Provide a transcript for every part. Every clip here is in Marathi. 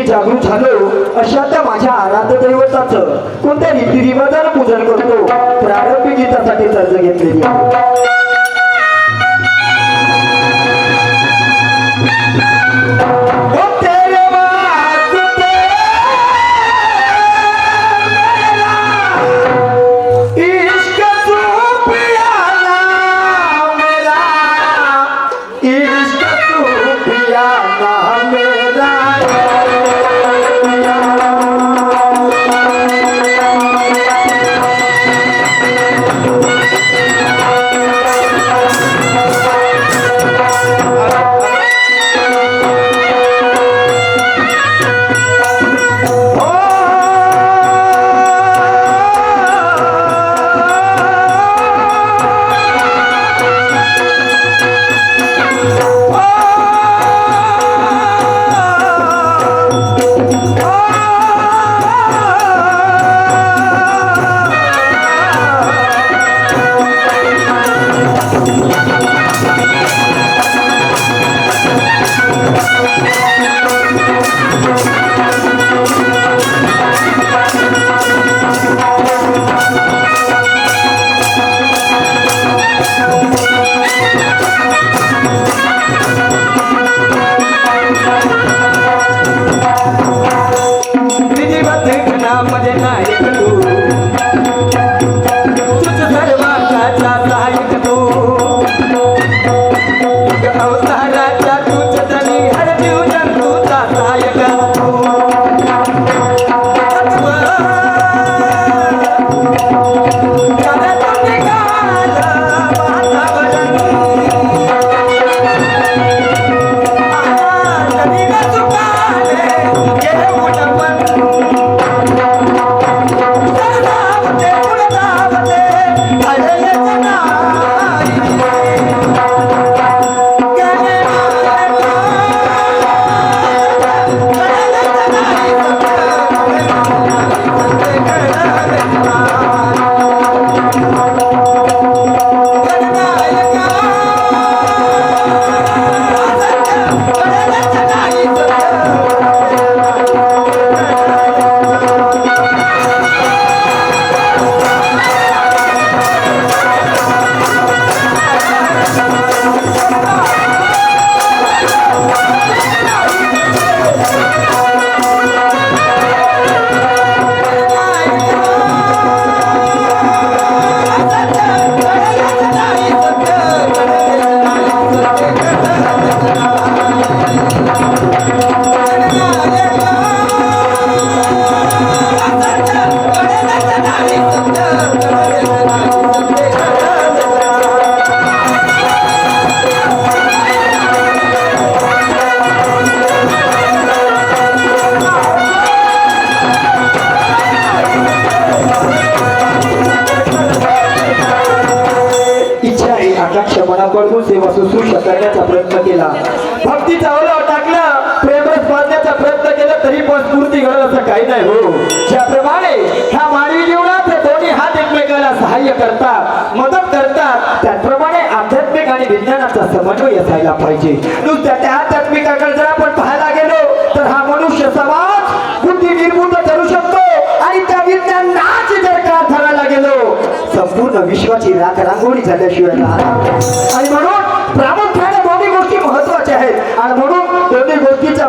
मी जागृत झालो. अशा त्या माझ्या आराधदैवताचं कोणत्या रीतिरिवाजानं पूजन करतो? प्रारंभी गीतासाठी कर्ज घेतलेली मदत करतात. त्याचप्रमाणे आध्यात्मिक आणि विज्ञानाचा समन्वय असायला पाहिजे. नुसत्या त्या आध्यात्मिकाकडे जर आपण पाहायला गेलो तर हा मनुष्य समाज बुद्धी निर्मूल करू शकतो. आणि त्या विज्ञानाची जर का धरायला गेलो संपूर्ण विश्वाची राख रांगोळी झाल्याशिवाय राहणार आणि म्हणून प्रामुख्याने दोन्ही गोष्टी महत्त्वाच्या आहेत. आणि म्हणून दोन्ही गोष्टीचा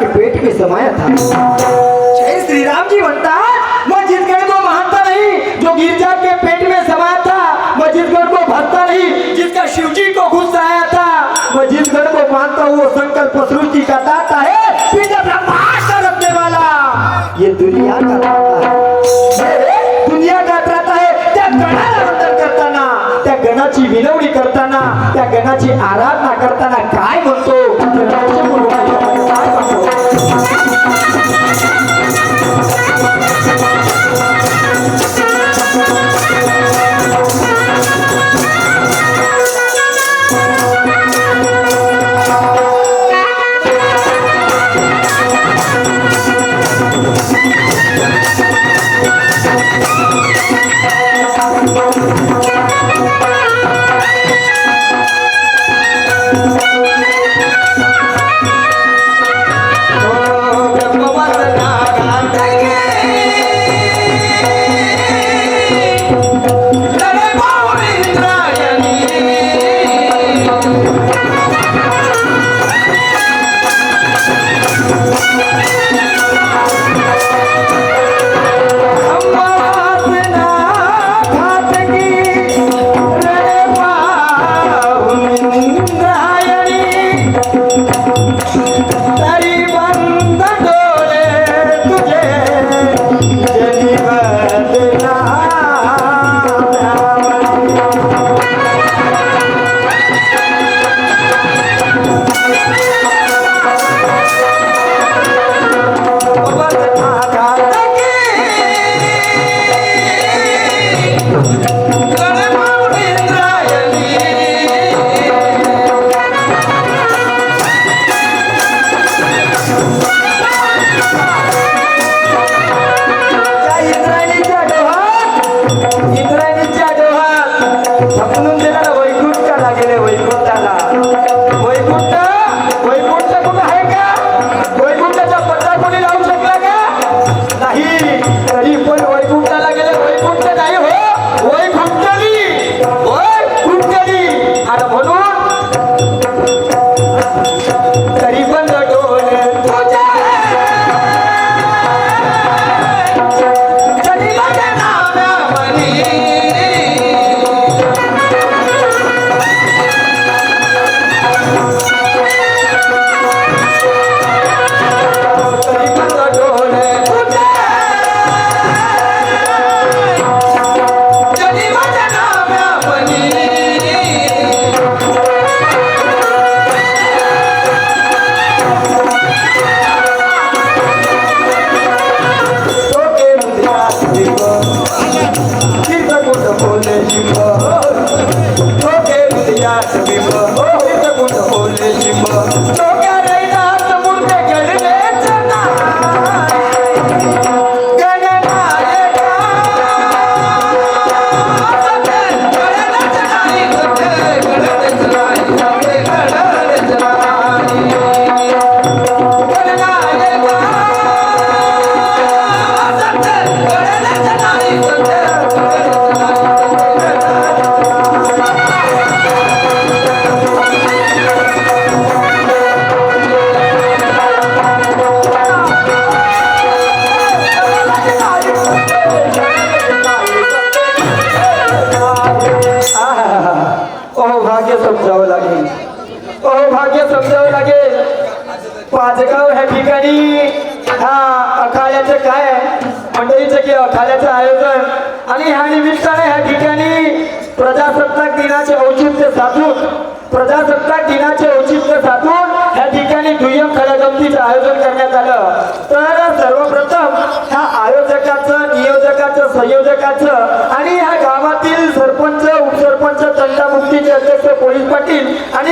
के पेट में समाया था। जय श्री राम जी बनता है मस्जिदगढ़ को महानता नहीं, जो गिरजा के पेट में समाया था मस्जिदगढ़ को भरता नहीं, जिसका शिव जी को गुस्सा आया था मस्जिदगढ़ को मानता वो संकल्प सृष्टि का दाता है पिता रखने वाला। ये दुनिया का दाता है। त्या गणाची विनवणी करताना, त्या गणाची आराधना करताना काय म्हणतो?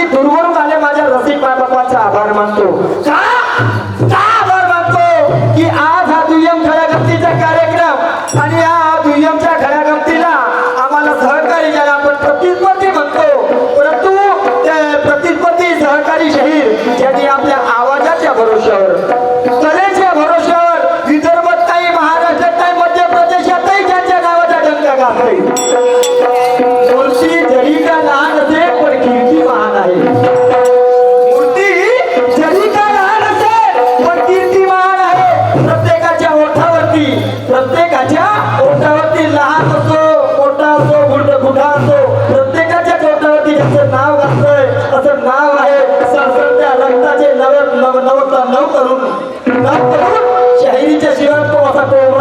मी दूरवरून आले माझ्या रसिक बाबाचा आभार मानतो. का? का आभार मानतो? की आज हा दुय्यम खऱ्या कार्यक्रम आणि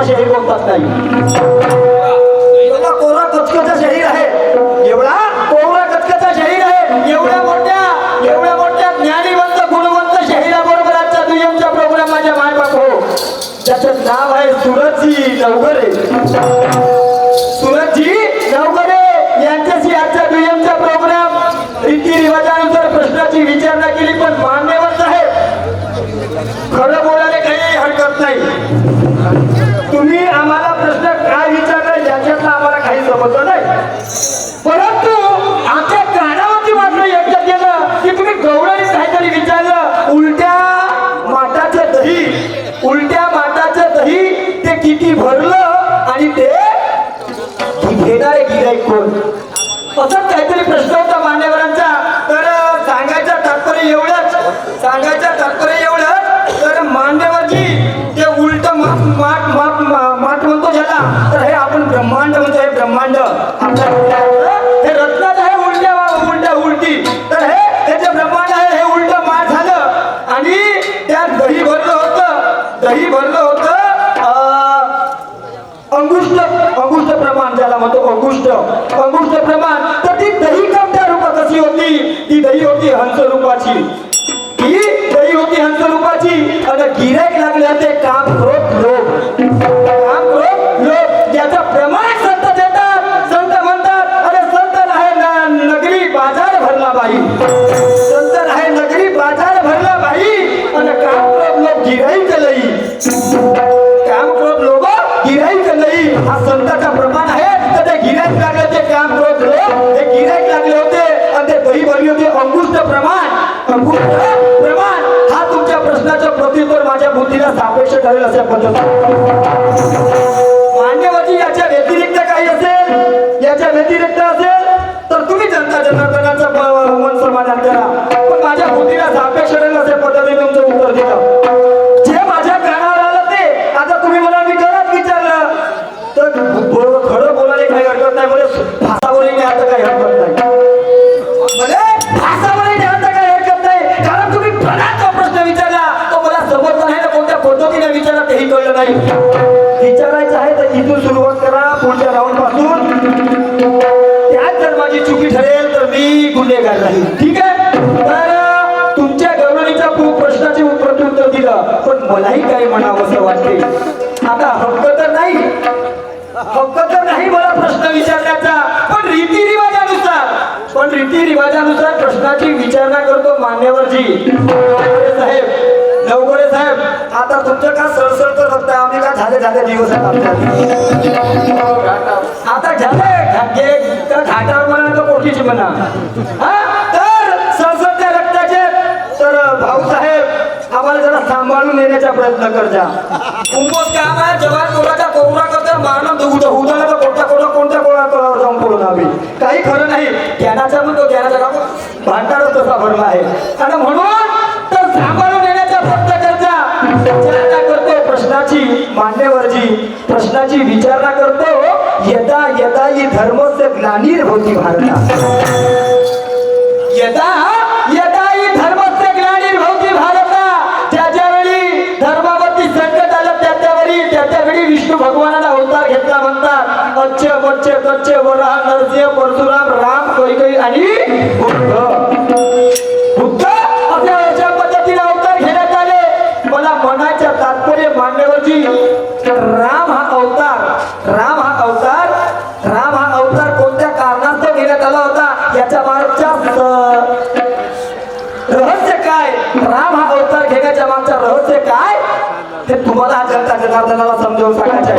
असा कोरा शाहीर बोलतात म्हणतो अंगुष्ट प्रमाण तर ती दही कोणत्या रूपात कशी होती. ती दही होती हंस रूपाची. ती दही होती हंस रूपाची. आणि गिरायक लागले होते काम लोक अशा पद्धतीने मान्यवरची याच्या व्यतिरिक्त काही असेल याच्या व्यतिरिक्त असेल तर तुम्ही जनता जनार्दनाचं मन समाधान करा विचारायचं आहे तर इथून सुरुवात करा पुढच्या राऊंडपासून. त्यात जर माझी चुकी ठरेल तर मी गुन्हेगार नाही ठीक आहे? तर तुमच्या गौरवणीच्या खूप प्रश्नाचे प्रत्युत्तर दिलं पण मलाही काही म्हणावं असं वाटते आता हक्क तर नाही. हक्क तर नाही मला प्रश्न विचारण्याचा पण रीतिरिवाजानुसार. पण रीतिरिवाजानुसार प्रश्नाची विचारणा करतो मान्यवरजी. साहेब नवगरे साहेब आता तुमचं का सळसळत रक्त आम्ही का झाले झाले दिवस आहेत आता झाले घाटे तर घाटावर म्हणा तर कोठीची म्हणा. हा? तर सळसळत्या रक्ताचे. तर भाऊसाहेब आम्हाला जरा सांभाळून येण्याचा प्रयत्न कर जा. कुंभोज काम आहे जवान कोणाचा कोवरा करता मानव दुगुट उदाला तर कोणत्या कोणत्या कोणत्या कोणा कोणावर जाऊन पडून आम्ही? काही खरं नाही. ज्ञानाचा म्हणतो ज्ञानाचा काम भांडारच तसा भरला आहे. आणि म्हणून करतो प्रश्नाची मान्यवरजी प्रश्नाची विचारणा करतो यदा यदा ही धर्मस्य होती भारता यदा यदा ही धर्मस्य होती भारता त्या ज्यावेळी धर्मावरती संकट आलं त्या त्यावेळी त्या त्यावेळी विष्णू भगवानाला अवतार घेतला म्हणतात अच्छ बच्च कच्च वरा नरसिंह परशुराम राम कैकई आणि बुद्ध. राम हा अवतार घेण्याच्या मागचा रहस्य काय? ते तुम्हाला जनता जनार्दनाला समजावून सांगायचं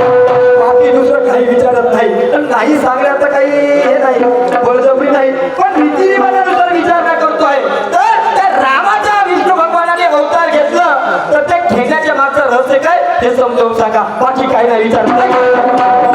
बाकी दुसरं काही विचारत नाही. तर नाही सांगण्याचं काही हे नाही बळजबरी नाही. पण रीतिरिवाजानुसार विचार काय करतो आहे तर त्या रामाच्या विष्णू भगवानाने अवतार घेतलं. तर ते घेण्याच्या मागचं रहस्य काय? ते समजावून सांगा. बाकी काही नाही विचार